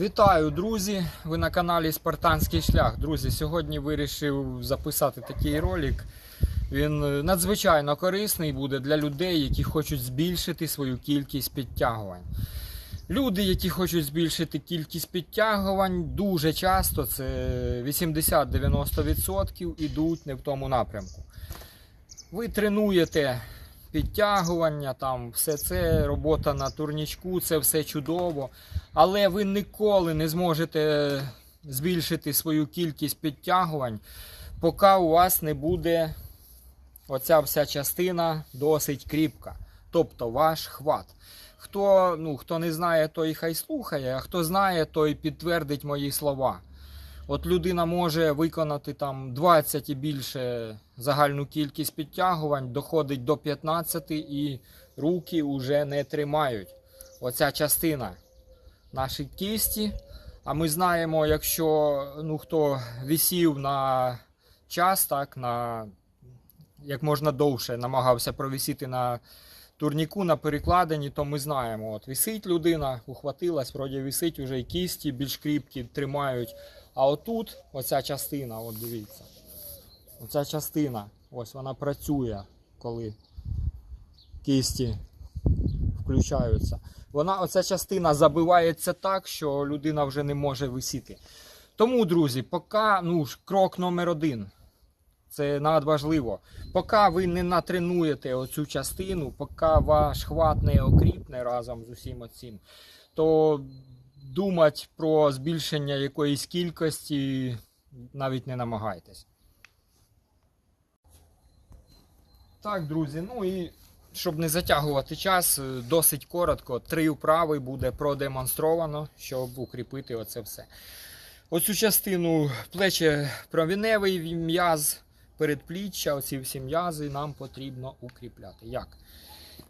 Вітаю, друзі! Ви на каналі Спартанський шлях. Друзі, сьогодні вирішив записати такий ролик. Він е, надзвичайно корисний буде для людей, які хочуть збільшити свою кількість підтягувань. Люди, які хочуть збільшити кількість підтягувань, дуже часто, це 80-90% ідуть не в тому напрямку. Ви тренуєте підтягування, там все це, робота на турнічку, це все чудово. Але ви ніколи не зможете збільшити свою кількість підтягувань, поки у вас не буде оця вся частина досить кріпка. Тобто ваш хват. Хто, ну, хто не знає, той хай слухає, а хто знає, той підтвердить мої слова. От людина може виконати там 20 і більше загальну кількість підтягувань, доходить до 15 і руки вже не тримають. Оця частина наші кісті. А ми знаємо, якщо ну, хто висів на час, так, на як можна довше намагався провісіти на турніку, на перекладині, то ми знаємо, от висить людина, ухватилась, вроді висить, вже і кісті більш кріпкі тримають. А отут, оця частина, от дивіться, оця частина, ось вона працює, коли кісті включаються. Вона, оця частина забивається так, що людина вже не може висіти. Тому, друзі, поки ну, крок номер один. Це надважливо. Поки ви не натренуєте оцю частину, поки ваш хват не окріпне разом з усім оцим, то думати про збільшення якоїсь кількості навіть не намагайтесь. Так, друзі, ну і щоб не затягувати час, е, досить коротко. Три вправи буде продемонстровано, щоб укріпити оце все. Оцю частину плече провіневий м'яз, передпліччя, оці всі м'язи нам потрібно укріпляти. Як?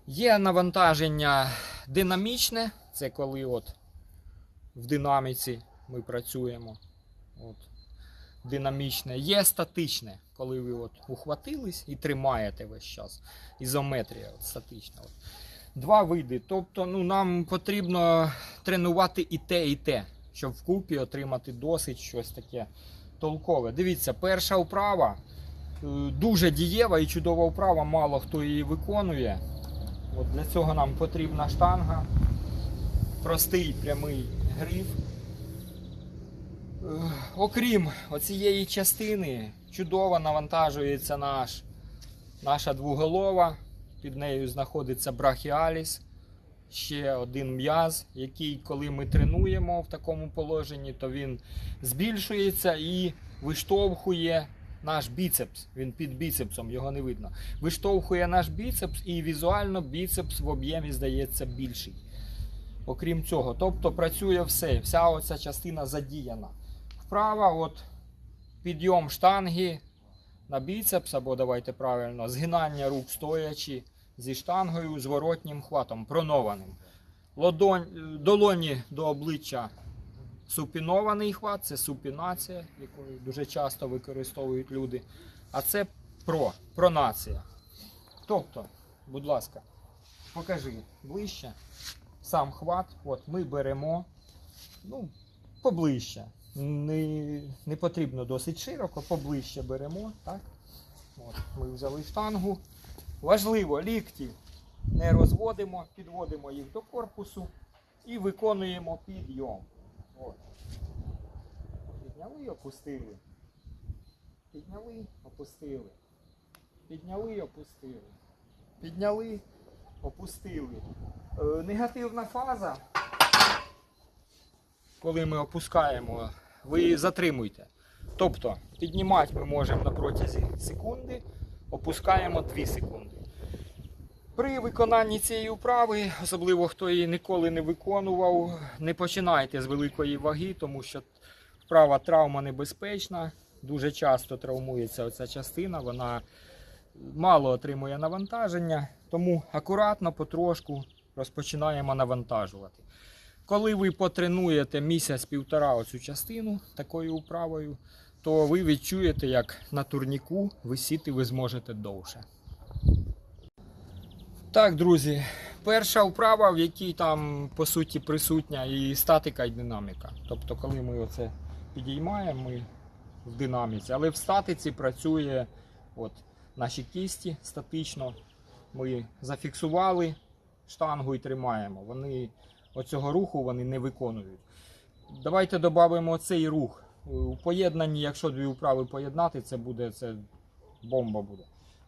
Є навантаження динамічне, це коли от в динаміці ми працюємо. От. Динамічне. Є статичне, коли ви от ухватились і тримаєте весь час. Ізометрія от, статична. От. Два види. Тобто ну, нам потрібно тренувати і те, і те, щоб вкупі отримати досить щось таке толкове. Дивіться, перша вправа е, дуже дієва і чудова вправа, мало хто її виконує. От для цього нам потрібна штанга, простий прямий гриф. Окрім оцієї частини, чудово навантажується наш, наша двуголова. Під нею знаходиться брахіаліс, ще один м'яз, який, коли ми тренуємо в такому положенні, то він збільшується і виштовхує наш біцепс. Він під біцепсом, його не видно. Виштовхує наш біцепс і візуально біцепс в об'ємі здається більший. Окрім цього, тобто працює все, вся оця частина задіяна. Вправа, от підйом штанги на біцепс, або давайте правильно, згинання рук стоячи зі штангою, зворотнім хватом, пронованим. Лодонь, долоні до обличчя супінований хват, це супінація, яку дуже часто використовують люди. А це про, пронація. Тобто, будь ласка, покажи ближче сам хват. От ми беремо ну, поближче. Не, не потрібно досить широко, поближче беремо. Так? От, ми взяли штангу. Важливо, лікті не розводимо, підводимо їх до корпусу і виконуємо підйом. От. Підняли, опустили. Підняли, опустили. Підняли, опустили. Підняли, опустили. Е, негативна фаза, коли ми опускаємо, ви затримуйте. Тобто піднімати ми можемо на протязі секунди, опускаємо 2 секунди. При виконанні цієї вправи, особливо хто її ніколи не виконував, не починайте з великої ваги, тому що вправа травма небезпечна. Дуже часто травмується оця частина, вона мало отримує навантаження, тому акуратно, потрошку розпочинаємо навантажувати. Коли ви потренуєте місяць-півтора оцю частину такою вправою, то ви відчуєте, як на турніку висіти ви зможете довше. Так, друзі, перша вправа, в якій там по суті присутня і статика, і динаміка. Тобто, коли ми оце підіймаємо, ми в динаміці, але в статиці працює от, наші кісті статично. Ми зафіксували штангу і тримаємо. Вони оцього руху вони не виконують. Давайте додамо цей рух. У поєднанні, якщо дві вправи поєднати, це буде це бомба буде.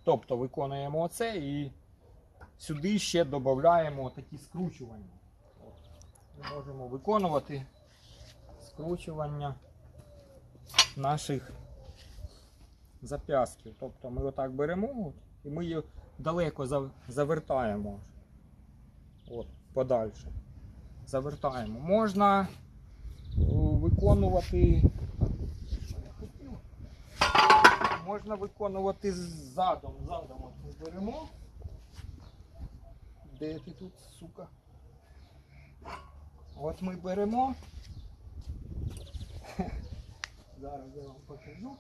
Тобто виконуємо оце і сюди ще додаємо такі скручування. Ми можемо виконувати скручування наших зап'ястків. Тобто ми отак беремо і ми її далеко за- завертаємо. От, подальше. Завертаємо. Можна о, виконувати. Можна виконувати задом. Задом от ми беремо. Де ти тут, сука? От ми беремо. Зараз я вам покажу.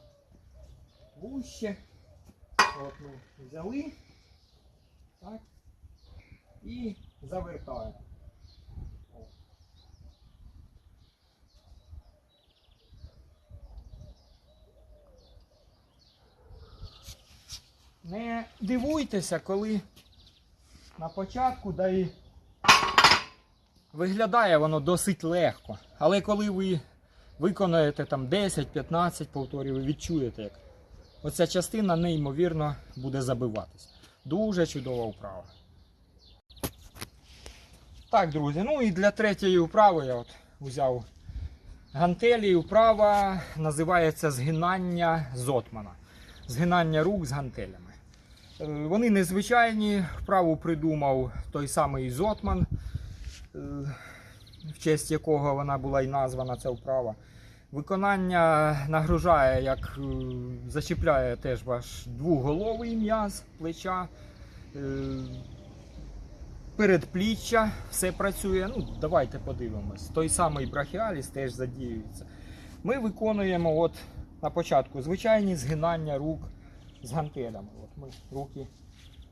Вуще. От ми взяли. Так. І завертаємо. Не дивуйтеся, коли на початку да і виглядає воно досить легко. Але коли ви виконаєте там 10-15 повторів, ви відчуєте, як оця частина неймовірно буде забиватись. Дуже чудова вправа. Так, друзі, ну і для третьої вправи я от взяв гантелі. Вправа називається згинання зотмана. Згинання рук з гантелями. Е, Вони незвичайні, вправу придумав той самий Зотман, е, в честь якого вона була і названа ця вправа. Виконання нагружає, як е, зачіпляє теж ваш двуголовий м'яз плеча, е, передпліччя, все працює. Ну, давайте подивимось. Той самий брахіаліс теж задіюється. Ми виконуємо от на початку звичайні згинання рук з гантелями. От ми руки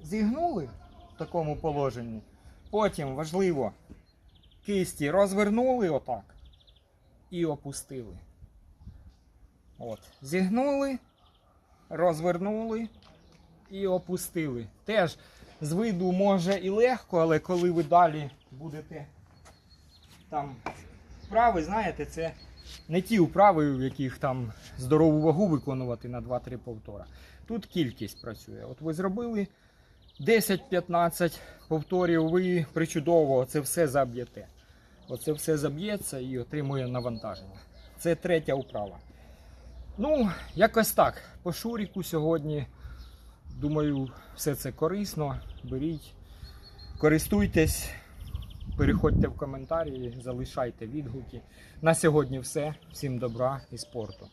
зігнули в такому положенні. Потім важливо кисті розвернули отак і опустили. От. Зігнули, розвернули і опустили. Теж з виду може і легко, але коли ви далі будете там вправи, знаєте, це не ті вправи, в яких там здорову вагу виконувати на 2-3 повтора. Тут кількість працює. От ви зробили 10-15 повторів, ви причудово це все заб'єте. Оце все заб'ється і отримує навантаження. Це третя вправа. Ну, якось так. По Шуріку сьогодні. Думаю, все це корисно. Беріть, користуйтесь, переходьте в коментарі, залишайте відгуки. На сьогодні все. Всім добра і спорту.